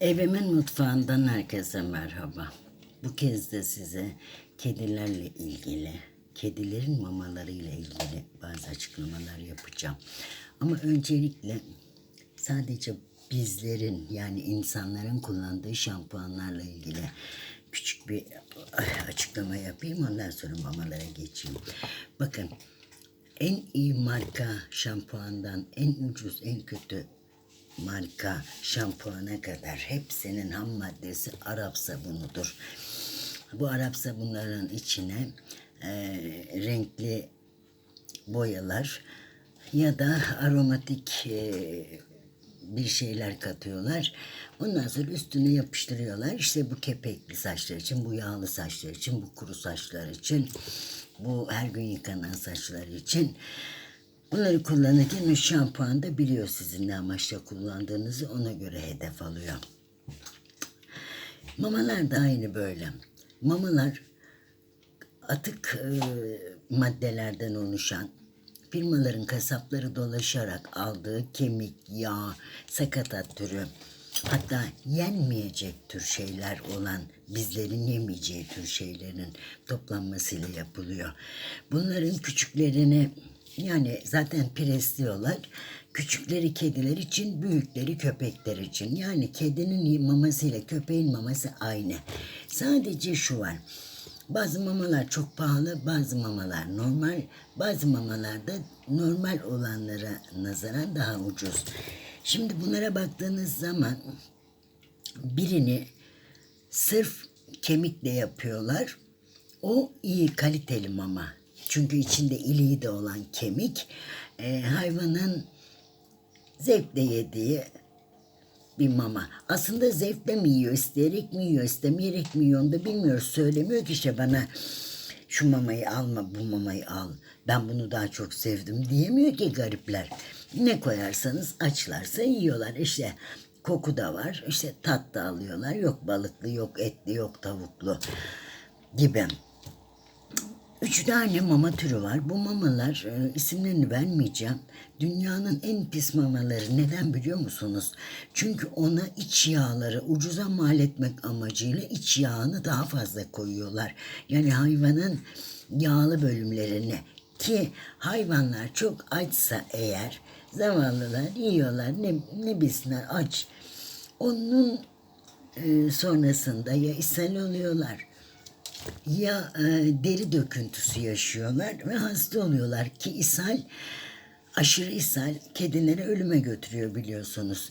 Evimin mutfağından herkese merhaba. Bu kez de size kedilerle ilgili, kedilerin mamalarıyla ilgili bazı açıklamalar yapacağım. Ama öncelikle sadece bizlerin yani insanların kullandığı şampuanlarla ilgili küçük bir açıklama yapayım. Ondan sonra mamalara geçeyim. Bakın en iyi marka şampuandan en ucuz, en kötü marka şampuana kadar hepsinin ham maddesi Arap sabunudur. Bu Arap sabunların içine e, renkli boyalar ya da aromatik e, bir şeyler katıyorlar. Ondan sonra üstüne yapıştırıyorlar. İşte bu kepekli saçlar için, bu yağlı saçlar için, bu kuru saçlar için, bu her gün yıkanan saçlar için. Bunları kullanırken o şampuan da biliyor sizin ne amaçla kullandığınızı ona göre hedef alıyor. Mamalar da aynı böyle. Mamalar atık e, maddelerden oluşan firmaların kasapları dolaşarak aldığı kemik, yağ, sakatat türü hatta yenmeyecek tür şeyler olan bizlerin yemeyeceği tür şeylerin toplanmasıyla yapılıyor. Bunların küçüklerini yani zaten presliyorlar. Küçükleri kediler için, büyükleri köpekler için. Yani kedinin maması ile köpeğin maması aynı. Sadece şu var. Bazı mamalar çok pahalı, bazı mamalar normal, bazı mamalar da normal olanlara nazaran daha ucuz. Şimdi bunlara baktığınız zaman birini sırf kemikle yapıyorlar. O iyi kaliteli mama. Çünkü içinde iliği de olan kemik e, hayvanın zevkle yediği bir mama. Aslında zevkle mi yiyor, isteyerek mi yiyor, istemeyerek mi yiyor onu da bilmiyoruz. Söylemiyor ki işte bana şu mamayı alma, bu mamayı al. Ben bunu daha çok sevdim diyemiyor ki garipler. Ne koyarsanız açlarsa yiyorlar. İşte koku da var, işte tat da alıyorlar. Yok balıklı, yok etli, yok tavuklu gibi. Üç tane mama türü var. Bu mamalar e, isimlerini vermeyeceğim. Dünyanın en pis mamaları. Neden biliyor musunuz? Çünkü ona iç yağları ucuza mal etmek amacıyla iç yağını daha fazla koyuyorlar. Yani hayvanın yağlı bölümlerini ki hayvanlar çok açsa eğer zavallılar yiyorlar ne, ne bilsinler aç. Onun e, sonrasında ya ishal oluyorlar ya e, deri döküntüsü yaşıyorlar ve hasta oluyorlar ki ishal aşırı ishal kedileri ölüme götürüyor biliyorsunuz.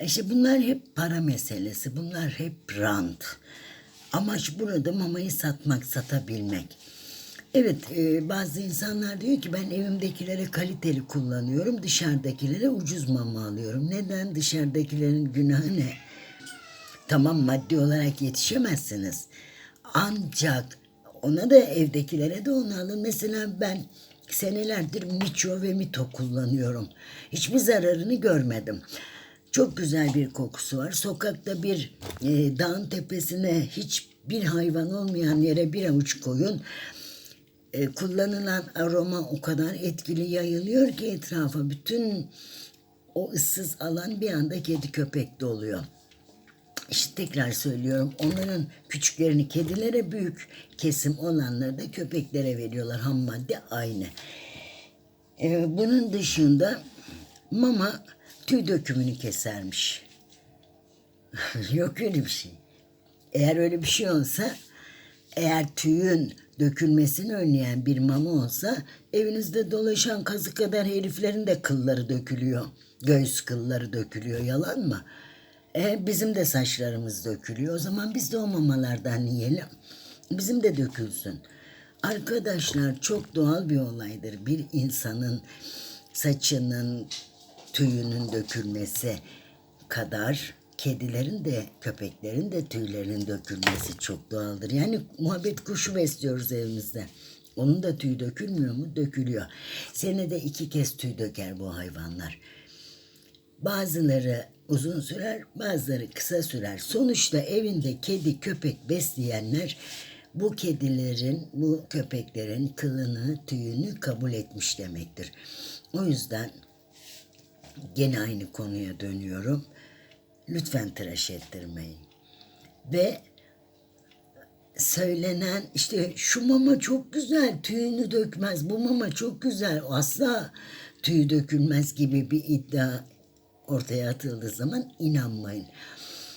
İşte bunlar hep para meselesi. Bunlar hep rant. Amaç burada mamayı satmak, satabilmek. Evet e, bazı insanlar diyor ki ben evimdekilere kaliteli kullanıyorum. Dışarıdakilere ucuz mama alıyorum. Neden? Dışarıdakilerin günahı ne? Tamam maddi olarak yetişemezsiniz. Ancak ona da evdekilere de onu alın. Mesela ben senelerdir Miço ve Mito kullanıyorum. Hiçbir zararını görmedim. Çok güzel bir kokusu var. Sokakta bir e, dağın tepesine hiçbir hayvan olmayan yere bir avuç koyun. E, kullanılan aroma o kadar etkili yayılıyor ki etrafa bütün o ıssız alan bir anda kedi köpek doluyor. İşte tekrar söylüyorum onların küçüklerini kedilere büyük kesim olanları da köpeklere veriyorlar. Ham madde aynı. Ee, bunun dışında mama tüy dökümünü kesermiş. Yok öyle bir şey. Eğer öyle bir şey olsa eğer tüyün dökülmesini önleyen bir mama olsa evinizde dolaşan kazı kadar heriflerin de kılları dökülüyor. Göğüs kılları dökülüyor. Yalan mı? E, bizim de saçlarımız dökülüyor. O zaman biz de o mamalardan yiyelim. Bizim de dökülsün. Arkadaşlar çok doğal bir olaydır. Bir insanın saçının, tüyünün dökülmesi kadar kedilerin de köpeklerin de tüylerinin dökülmesi çok doğaldır. Yani muhabbet kuşu besliyoruz evimizde. Onun da tüy dökülmüyor mu? Dökülüyor. Senede iki kez tüy döker bu hayvanlar. Bazıları uzun sürer, bazıları kısa sürer. Sonuçta evinde kedi, köpek besleyenler bu kedilerin, bu köpeklerin kılını, tüyünü kabul etmiş demektir. O yüzden gene aynı konuya dönüyorum. lütfen tıraş ettirmeyin. Ve söylenen işte şu mama çok güzel tüyünü dökmez bu mama çok güzel asla tüyü dökülmez gibi bir iddia ortaya atıldığı zaman inanmayın.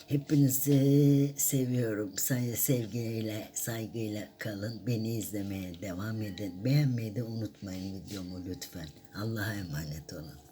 Hepinizi seviyorum. Sevgiyle, saygıyla kalın. Beni izlemeye devam edin. Beğenmeyi de unutmayın videomu lütfen. Allah'a emanet olun.